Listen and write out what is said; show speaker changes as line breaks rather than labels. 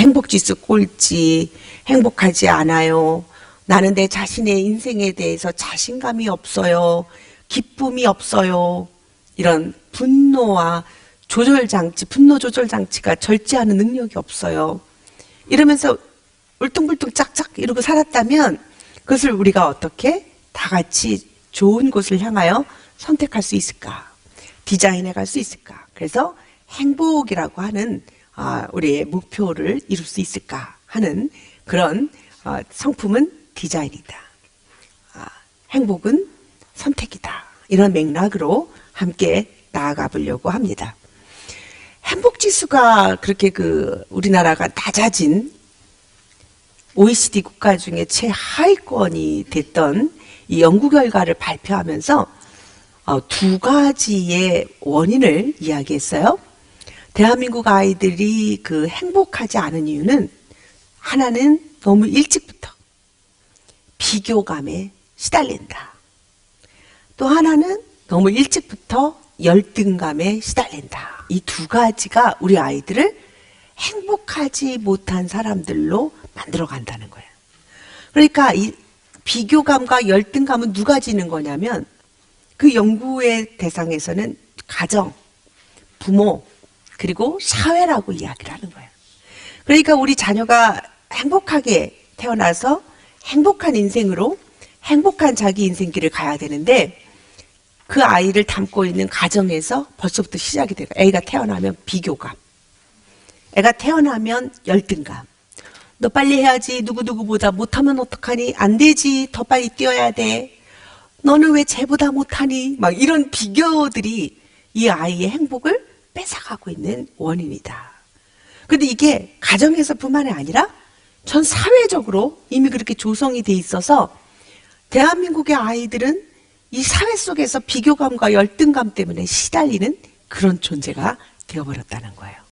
행복지수 꼴찌, 행복하지 않아요. 나는 내 자신의 인생에 대해서 자신감이 없어요. 기쁨이 없어요. 이런 분노와 조절장치, 분노 조절장치가 절제하는 능력이 없어요. 이러면서 울퉁불퉁 짝짝 이러고 살았다면 그것을 우리가 어떻게 다 같이 좋은 곳을 향하여 선택할 수 있을까? 디자인해 갈 수 있을까? 그래서 행복이라고 하는 아, 우리의 목표를 이룰 수 있을까 하는 그런 어, 성품은 디자인이다. 아, 행복은 선택이다. 이런 맥락으로 함께 나아가 보려고 합니다. 행복 지수가 그렇게 그 우리나라가 낮아진 OECD 국가 중에 최하위권이 됐던 이 연구 결과를 발표하면서 어, 두 가지의 원인을 이야기했어요. 대한민국 아이들이 그 행복하지 않은 이유는 하나는 너무 일찍부터 비교감에 시달린다. 또 하나는 너무 일찍부터 열등감에 시달린다. 이 두 가지가 우리 아이들을 행복하지 못한 사람들로 만들어 간다는 거예요. 그러니까 이 비교감과 열등감은 누가 지는 거냐면 그 연구의 대상에서는 가정, 부모, 그리고 사회라고 이야기를 하는 거예요. 그러니까 우리 자녀가 행복하게 태어나서 행복한 인생으로 행복한 자기 인생길을 가야 되는데 그 아이를 담고 있는 가정에서 벌써부터 시작이 돼요. 애가 태어나면 비교감. 애가 태어나면 열등감. 너 빨리 해야지. 누구누구보다 못하면 어떡하니? 안 되지. 더 빨리 뛰어야 돼. 너는 왜 쟤보다 못하니? 막 이런 비교들이 이 아이의 행복을 뺏어가고 있는 원인이다. 근데 이게 가정에서 뿐만이 아니라 전 사회적으로 이미 그렇게 조성이 돼 있어서 대한민국의 아이들은 이 사회 속에서 비교감과 열등감 때문에 시달리는 그런 존재가 되어버렸다는 거예요.